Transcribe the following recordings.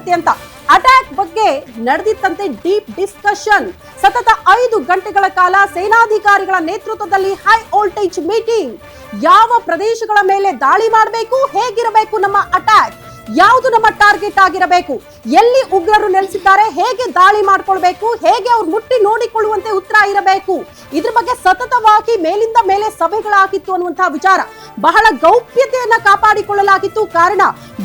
ಆಗುತ್ತೆ ಅಂತ. ಅಟ್ಯಾಕ್ ಬಗ್ಗೆ ನಡೆದಿತ್ತಂತೆ ಡೀಪ್ ಡಿಸ್ಕಷನ್ ಸತತ ಐದು ಗಂಟೆಗಳ ಕಾಲ ಸೇನಾಧಿಕಾರಿಗಳ ನೇತೃತ್ವದಲ್ಲಿ ಹೈ ವೋಲ್ಟೇಜ್ ಮೀಟಿಂಗ್ ಯಾವ ಪ್ರದೇಶಗಳ ಮೇಲೆ ದಾಳಿ ಮಾಡಬೇಕು, ಹೇಗಿರಬೇಕು ನಮ್ಮ ಅಟ್ಯಾಕ್ ಯಾವುದು ನಮ್ಮ ಟಾರ್ಗೆಟ್ ಆಗಿರಬೇಕು? ಎಲ್ಲಿ ಉಗ್ರರು ನೆಲೆಸಿದ್ದಾರೆ? ಹೇಗೆ ದಾಳಿ ಮಾಡ್ಕೊಳ್ಬೇಕು? ಹೇಗೆ ಅವ್ರು ಮುಟ್ಟಿ ನೋಡಿಕೊಳ್ಳುವಂತೆ ಉತ್ತರ ಇರಬೇಕು? ಇದ್ರ ಬಗ್ಗೆ ಸತತವಾಗಿ ಮೇಲಿಂದ ಮೇಲೆ ಸಭೆಗಳಾಗಿತ್ತು ಅನ್ನುವಂತಹ ವಿಚಾರ. ಬಹಳ ಗೌಪ್ಯತೆಯನ್ನ ಕಾಪಾಡಿಕೊಳ್ಳಲಾಗಿತ್ತು. ಕಾರಣ,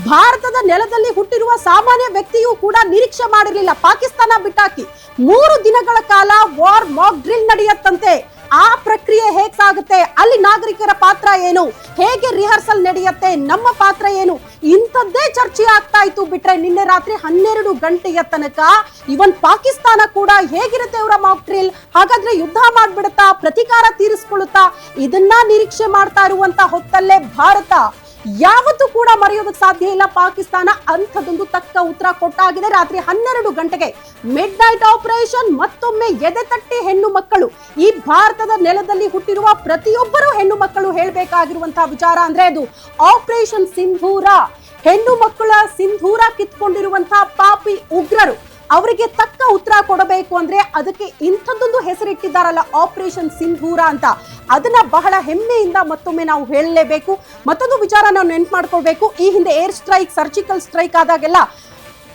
ಭಾರತದ ನೆಲದಲ್ಲಿ ಹುಟ್ಟಿರುವ ಸಾಮಾನ್ಯ ವ್ಯಕ್ತಿಯೂ ಕೂಡ ನಿರೀಕ್ಷೆ ಮಾಡಿರಲಿಲ್ಲ. ಪಾಕಿಸ್ತಾನ ಬಿಟ್ಟಾಕಿ. ಮೂರು ದಿನಗಳ ಕಾಲ ವಾರ್ ಮಾಕ್ ಡ್ರಿಲ್ ನಡೆಯತ್ತಂತೆ. ಆ ಸಾಗುತ್ತೆ ಅಲ್ಲಿ ನಾಗರಿಕರ ಪಾತ್ರ ಏನು? ಹೇಗೆ ರಿಹರ್ಸಲ್ ನಡೆಯುತ್ತೆ? ನಮ್ಮ ಪಾತ್ರ ಏನು? ಇಂಥದ್ದೇ ಚರ್ಚೆ ಆಗ್ತಾ ಇತ್ತು ಬಿಟ್ರೆ ನಿನ್ನೆ ರಾತ್ರಿ ಹನ್ನೆರಡು ಗಂಟೆಯ ತನಕ ಇವನ್ ಪಾಕಿಸ್ತಾನ ಕೂಡ ಹೇಗಿರುತ್ತೆ ಅವರ ಮಾಕ್ ಡ್ರಿಲ್ ಹಾಗಾದ್ರೆ ಯುದ್ಧ ಮಾಡ್ಬಿಡುತ್ತಾ, ಪ್ರತಿಕಾರ ತೀರಿಸ್ಕೊಳ್ಳುತ್ತಾ, ಇದನ್ನ ನಿರೀಕ್ಷೆ ಮಾಡ್ತಾ ಇರುವಂತ ಹೊತ್ತಲ್ಲೇ ಭಾರತ ಯಾವತ್ತೂ ಕೂಡ ಮರೆಯೋದಕ್ಕೆ ಸಾಧ್ಯ ಇಲ್ಲ. ಪಾಕಿಸ್ತಾನ ಅಂಥದ್ದೊಂದು ತಕ್ಕ ಉತ್ತರ ಕೊಟ್ಟಾಗಿದೆ. ರಾತ್ರಿ ಹನ್ನೆರಡು ಗಂಟೆಗೆ ಮಿಡ್ ನೈಟ್ ಆಪರೇಷನ್ ಮತ್ತೊಮ್ಮೆ ಎದೆ ತಟ್ಟಿ ಹೆಣ್ಣು ಮಕ್ಕಳು. ಈ ಭಾರತದ ನೆಲದಲ್ಲಿ ಹುಟ್ಟಿರುವ ಪ್ರತಿಯೊಬ್ಬರು ಹೆಣ್ಣು ಮಕ್ಕಳು ಹೇಳಬೇಕಾಗಿರುವಂತಹ ವಿಚಾರ ಅಂದ್ರೆ ಅದು ಆಪರೇಷನ್ ಸಿಂಧೂರ. ಹೆಣ್ಣು ಮಕ್ಕಳ ಸಿಂಧೂರ ಕಿತ್ಕೊಂಡಿರುವಂತಹ ಪಾಪಿ ಉಗ್ರರು. ಅವರಿಗೆ ತಕ್ಕ ಉತ್ತರ ಕೊಡಬೇಕು ಅಂದ್ರೆ ಅದಕ್ಕೆ ಇಂಥದ್ದೊಂದು ಹೆಸರಿಟ್ಟಿದ್ದಾರಲ್ಲ ಆಪರೇಷನ್ ಸಿಂಧೂರ ಅಂತ. ಅದನ್ನ ಬಹಳ ಹೆಮ್ಮೆಯಿಂದ ಮತ್ತೊಮ್ಮೆ ನಾವು ಹೇಳಲೇಬೇಕು. ಮತ್ತೊಂದು ವಿಚಾರ ನಾವು ನೆನ್ಪು ಮಾಡ್ಕೊಳ್ಬೇಕು. ಈ ಹಿಂದೆ ಏರ್ ಸ್ಟ್ರೈಕ್ ಸರ್ಜಿಕಲ್ ಸ್ಟ್ರೈಕ್ ಆದಾಗೆಲ್ಲ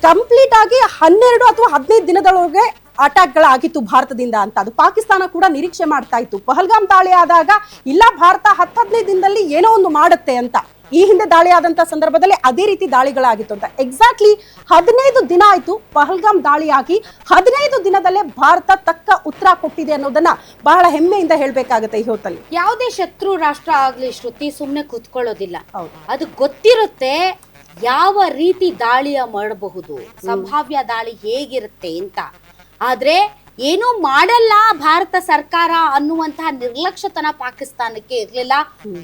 ಕಂಪ್ಲೀಟ್ ಆಗಿ ಹನ್ನೆರಡು ಅಥವಾ ಹದಿನೈದು ದಿನದೊಳಗೆ ಅಟ್ಯಾಕ್ಗಳಾಗಿತ್ತು ಭಾರತದಿಂದ ಅಂತ. ಅದು ಪಾಕಿಸ್ತಾನ ಕೂಡ ನಿರೀಕ್ಷೆ ಮಾಡ್ತಾ ಇತ್ತು. ಪಹಲ್ಗಾಮ್ ದಾಳಿ ಆದಾಗ, ಇಲ್ಲ, ಭಾರತ ಹತ್ತು ಹದಿನೈದು ದಿನದಲ್ಲಿ ಏನೋ ಒಂದು ಮಾಡುತ್ತೆ ಅಂತ. ಈ ಹಿಂದೆ ದಾಳಿ ಆದಂತ ಸಂದರ್ಭದಲ್ಲಿ ಅದೇ ರೀತಿ ದಾಳಿಗಳಾಗಿತ್ತು ಅಂತ. ಎಕ್ಸಾಕ್ಟ್ಲಿ ಹದಿನೈದು ದಿನ ಆಯ್ತು ಪಹಲ್ಗಾಮ್ ದಾಳಿಯಾಗಿ. ಹದಿನೈದು ದಿನದಲ್ಲೇ ಭಾರತ ತಕ್ಕ ಉತ್ತರ ಕೊಟ್ಟಿದೆ ಅನ್ನೋದನ್ನ ಬಹಳ ಹೆಮ್ಮೆಯಿಂದ ಹೇಳ್ಬೇಕಾಗತ್ತೆ ಈ ಹೊತ್ತಲ್ಲಿ. ಯಾವುದೇ ಶತ್ರು ರಾಷ್ಟ್ರ ಆಗ್ಲಿ ಶ್ರುತಿ ಸುಮ್ಮನೆ ಕೂತ್ಕೊಳ್ಳೋದಿಲ್ಲ. ಹೌದು. ಅದು ಗೊತ್ತಿರುತ್ತೆ ಯಾವ ರೀತಿ ದಾಳಿಯ ಮಾಡಬಹುದು. ಸಂಭಾವ್ಯ ದಾಳಿ ಹೇಗಿರುತ್ತೆ ಅಂತ. ಆದ್ರೆ ಏನೂ ಮಾಡಲ್ಲ ಭಾರತ ಸರ್ಕಾರ ಅನ್ನುವಂತಹ ನಿರ್ಲಕ್ಷ್ಯತನ ಪಾಕಿಸ್ತಾನಕ್ಕೆ ಇರ್ಲಿಲ್ಲ.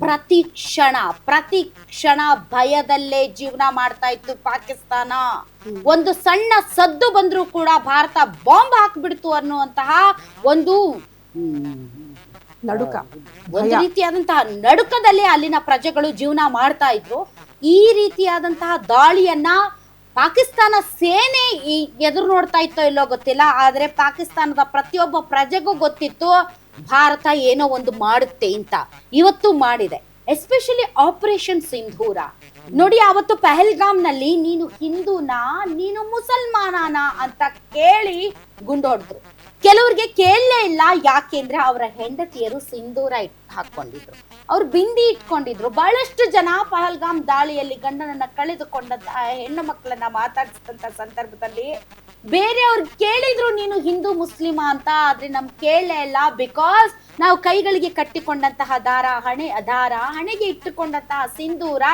ಪ್ರತಿ ಕ್ಷಣ ಪ್ರತಿ ಕ್ಷಣ ಭಯದಲ್ಲೇ ಜೀವನ ಮಾಡ್ತಾ ಇತ್ತು ಪಾಕಿಸ್ತಾನ. ಒಂದು ಸಣ್ಣ ಸದ್ದು ಬಂದ್ರೂ ಕೂಡ ಭಾರತ ಬಾಂಬ್ ಹಾಕ್ಬಿಡ್ತು ಅನ್ನುವಂತಹ ಒಂದು ನಡುಕ. ಒಂದು ರೀತಿಯಾದಂತಹ ನಡುಕದಲ್ಲಿ ಅಲ್ಲಿನ ಪ್ರಜೆಗಳು ಜೀವನ ಮಾಡ್ತಾ ಇದ್ರು. ಈ ರೀತಿಯಾದಂತಹ ದಾಳಿಯನ್ನ ಪಾಕಿಸ್ತಾನ ಸೇನೆ ಈ ಎದುರು ನೋಡ್ತಾ ಇತ್ತೋ ಇಲ್ಲೋ ಗೊತ್ತಿಲ್ಲ, ಆದ್ರೆ ಪಾಕಿಸ್ತಾನದ ಪ್ರತಿಯೊಬ್ಬ ಪ್ರಜೆಗೂ ಗೊತ್ತಿತ್ತು ಭಾರತ ಏನೋ ಒಂದು ಮಾಡುತ್ತೆ ಅಂತ. ಇವತ್ತು ಮಾಡಿದೆ ಎಸ್ಪೆಷಲಿ ಆಪರೇಷನ್ ಸಿಂಧೂರ ನೋಡಿ, ಅವತ್ತು ಪೆಹಲ್ಗಾಮ್ನಲ್ಲಿ ನೀನು ಹಿಂದೂನಾ, ನೀನು ಮುಸಲ್ಮಾನನ ಅಂತ ಕೇಳಿ ಗುಂಡೋಡಿದ್ರು. ಕೆಲವ್ರಿಗೆ ಕೇಳಲೇ ಇಲ್ಲ, ಯಾಕೆಂದ್ರೆ ಅವರ ಹೆಂಡತಿಯರು ಸಿಂಧೂರ ಇಟ್ ಹಾಕೊಂಡಿದ್ರು ಅವ್ರು ಬಿಂದಿ ಇಟ್ಕೊಂಡಿದ್ರು. ಬಹಳಷ್ಟು ಜನ ಪಹಲ್ಗಾಮ್ ದಾಳಿಯಲ್ಲಿ ಗಂಡನನ್ನ ಕಳೆದುಕೊಂಡ ಹೆಣ್ಣು ಮಕ್ಕಳನ್ನ ಮಾತಾಡಿಸಿದಂತ ಸಂದರ್ಭದಲ್ಲಿ ಬೇರೆಯವ್ರು ಕೇಳಿದ್ರು, ನೀನು ಹಿಂದೂ, ಮುಸ್ಲಿಮ ಅಂತ. ಆದ್ರೆ ನಮ್ ಕೇಳಲೇ ಇಲ್ಲ. ಬಿಕಾಸ್ ನಾವು ಕೈಗಳಿಗೆ ಕಟ್ಟಿಕೊಂಡಂತಹ ದಾರ, ಹಣೆ ದಾರ ಹಣೆಗೆ ಇಟ್ಟುಕೊಂಡಂತಹ ಸಿಂಧೂರ